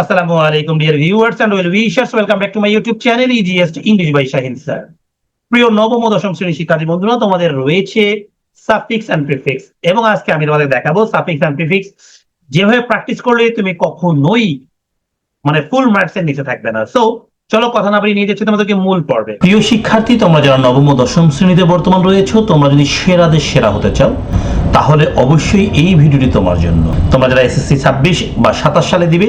আসসালামু আলাইকুম dear viewers and well wishers welcome back to my YouTube channel easiest English by Shahin sir প্রিয় নবম ও দশম শ্রেণির শিক্ষার্থী বন্ধুরা, তোমাদের রয়েছে সাফিক্স এন্ড প্রিফিক্স এবং আজকে আমি তোমাদের দেখাবো সাফিক্স এন্ড প্রিফিক্স যেভাবে প্র্যাকটিস করলে তুমি কখনোই মানে ফুল মার্কস এর নিচে থাকবে না। সো চলো কথা না বাড়িয়ে নিয়ে যাচ্ছি তোমাদেরকে মূল পর্বে। প্রিয় শিক্ষার্থী, তোমরা যারা নবম ও দশম শ্রেণীতে বর্তমান রয়েছো, তোমরা যদি সেরাদের সেরা হতে চাও, তাহলে অবশ্যই এই ভিডিওটি তোমার জন্য। তোমরা যারা এসএসসি ছাব্বিশ বা সাতাশ সালে দিবে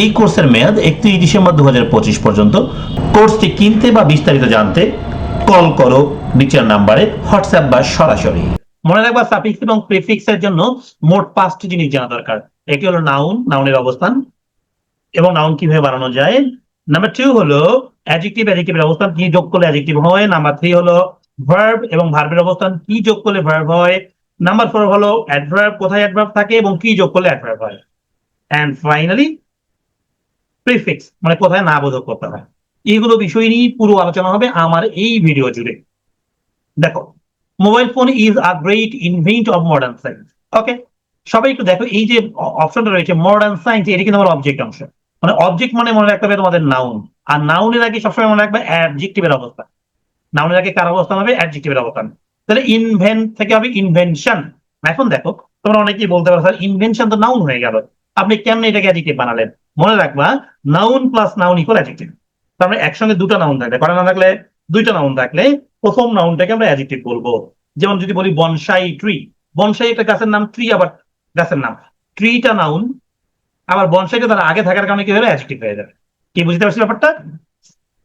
এই কোর্সের মেয়াদ একত্রিশ ডিসেম্বর দু হাজার পঁচিশ পর্যন্ত। কোর্সটি কিনতে বা বিস্তারিত জানতে কল করো নিচের নাম্বারে, হোয়াটসঅ্যাপ বা সরাসরি। মনে রাখবা সাফিক্স এবং প্রিফিক্স এর জন্য মোট পাঁচটি জিনিস জানা দরকার। একটি হলো নাউন নাউনের অবস্থান এবং নাউন কীভাবে বানানো যায়। নাম্বার টু হলো অ্যাডজেক্টিভ অ্যাডজেক্টিভের অবস্থান কি যোগ করলে অ্যাডজেক্টিভ হয়। নাম্বার থ্রি হলো ভার্ব এবং ভার্বের অবস্থান কি যোগ করলে ভার্ব হয়। নাম্বার ফোর হলো অ্যাডভার্ব কোথায় অ্যাডভার্ব থাকে এবং কি যোগ করলে অ্যাডভার্ব হয়। অ্যান্ড ফাইনালি প্রিফিক্স মানে কোথায় না বোধক করতে হয়। এইগুলো বিষয় নিয়ে পুরো আলোচনা হবে আমার এই ভিডিও জুড়ে। দেখো mobile phone is a great invent of modern science okay সবাই একটু দেখো, এই যে অপশনটা রয়েছে মডার্ন সায়েন্স এটা কিন্তু আমার অবজেক্ট অংশ। মানে অবজেক্ট মানে মনে রাখতে হবে তোমাদের নাউন আর নাউনের আগে সবসময় মনে রাখবে অ্যাডজেক্টিভের অবস্থা নাউনের আগে কার অবস্থান হবে? অ্যাডজেক্টিভের অবস্থান। তাহলে ইনভেন্ট থেকে হবে ইনভেনশন এখন দেখো, তোমরা অনেকেই বলতে পারো, স্যার ইনভেনশন তো নাউন হয়ে গেল। আপনি কেমন এটাকে অ্যাডজেক্টিভ বানালেন? মনে রাখবা noun plus noun equal adjective তার মানে একসঙ্গে দুটো নাউন থাকলে, কটা নাউন থাকলে? দুইটা নাউন থাকলে প্রথম নাউনটাকে আমরা অ্যাডজেক্টিভ বলব। যেমন যদি বলি বনসাই ট্রি বনসাই একটা গাছের নাম ট্রি আবার গাছের নাম। ট্রিটা নাউন আবার বনসাইটা তার আগে থাকার কারণে কি হলো অ্যাডজেক্টিভ হয়ে যাবে। কি, বুঝতে পারছি ব্যাপারটা?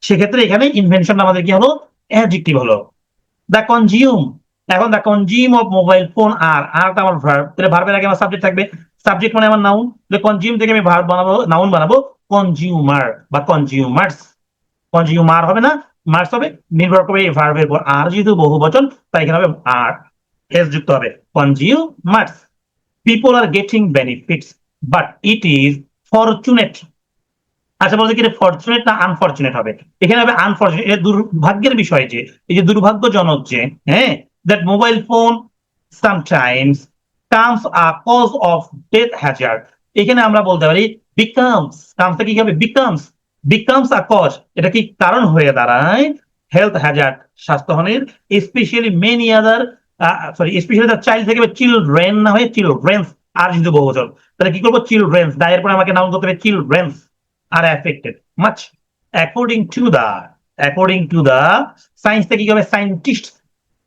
সেক্ষেত্রে এখানে ইনভেনশন আমাদের কি হলো? অ্যাডজেক্টিভ হলো। দ্য কনজিউম এখন the consume of mobile phone আর আরটা আমার ভার্ব তাহলে ভার্বের আগে আমার সাবজেক্ট থাকবে। সাবজেক্ট মানে আমার নাউন কনজিউম থেকে আমি ভার্ব বানাবো নাউন বানাবো কনজিউমার বা কনজিউমার্স কনজিউমার হবে না মার্স হবে, নির্ভর করবে এই ভার্বের উপর। আর যেহেতু বহু বচন, তাই এখানে হবে আর এস যুক্ত হবে consumers people are getting benefits but it is fortunate আচ্ছা বলতে কি ফরচুনেট না আনফরচুনেট হবে? এখানে হবে আনফরচুনেট এটা দুর্ভাগ্যের বিষয় যে, এই যে দুর্ভাগ্যজনক যে হ্যাঁ that mobile phone sometimes comes a cause of death hazard এখানে আমরা বলতে পারি বিকামস কামসটা কি হবে? বিকামস বিকামস আ কজ এটা কি কারণ হয়ে দাঁড়ায়? Health hazard স্বাস্থ্যহানির specially many other sorry specially the child থেকে চিলড্রেন না হয়ে চিলড্রেন্স আর যদি বহুবচন তাহলে কি করব? চিলড্রেন্স দায়ের পরে আমাকে নাম করতে হবে childrens are affected much according to the according to the science থেকে কি হবে? Scientist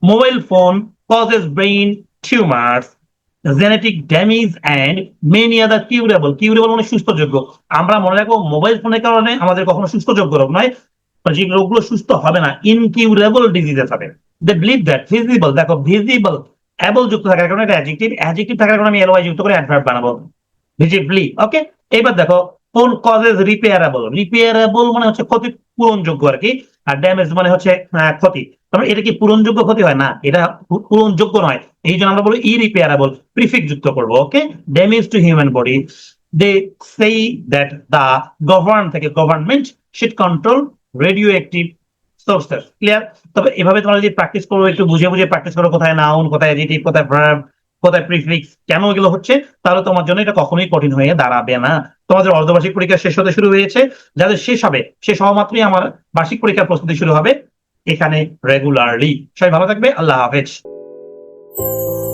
mobile phone causes brain tumors. Genetic damage and many other curable curable মানে সুস্থযোগ্য। আমরা মনে রাখব মোবাইল ফোনের কারণে আমাদের কখনো সুস্থযোগ্য রোগ নয় যে রোগগুলো সুস্থ হবে না ইনকিউরেবল ডিজিজেস হবে। দে বিলিভ দ্যাট ভিজিবল দেখো ভিজিবল অ্যাবল যুক্ত থাকার কারণে এটা অ্যাডজেক্টিভ অ্যাডজেক্টিভ থাকার কারণে আমি এলওয়াই যুক্ত করে অ্যাডভার্ব বানাবো। ভিজিবলি ওকে এবার দেখো কোন কজেস রিপেয়ারেবল রিপেয়ারেবল মানে হচ্ছে ক্ষতি পূরণযোগ্য আর কি, আর ড্যামেজ মানে হচ্ছে ক্ষতি। তারপরে এটা কি পূরণযোগ্য ক্ষতি হয়? না, এটা পূরণযোগ্য নয়। এই জন্য আমরা বলব ইরিপেয়ারেবল প্রিফিক যুক্ত করব okay damage to human body they সেই দ্যাট দা গভর্ন থেকে government sheet control radioactive sources clear তবে এভাবে তোমরা যদি প্র্যাকটিস করো, একটু বুঝে বুঝে প্র্যাকটিস করো, কোথায় নাউন কোথায় অ্যাডিটিভ কোথায় ভার্ব কোথায় প্রিফিক্স কেন এগুলো হচ্ছে, তাহলে তোমার জন্য এটা কখনোই কঠিন হয়ে দাঁড়াবে না। তোমাদের অর্ধবার্ষিক পরীক্ষা শেষ হতে শুরু হয়েছে, যাদের শেষ হবে সে সহমাত্রই আমার বার্ষিক পরীক্ষার প্রস্তুতি শুরু হবে, এখানে রেগুলারলি সবাই ভালো থাকবে, আল্লাহ হাফেজ। Thank you.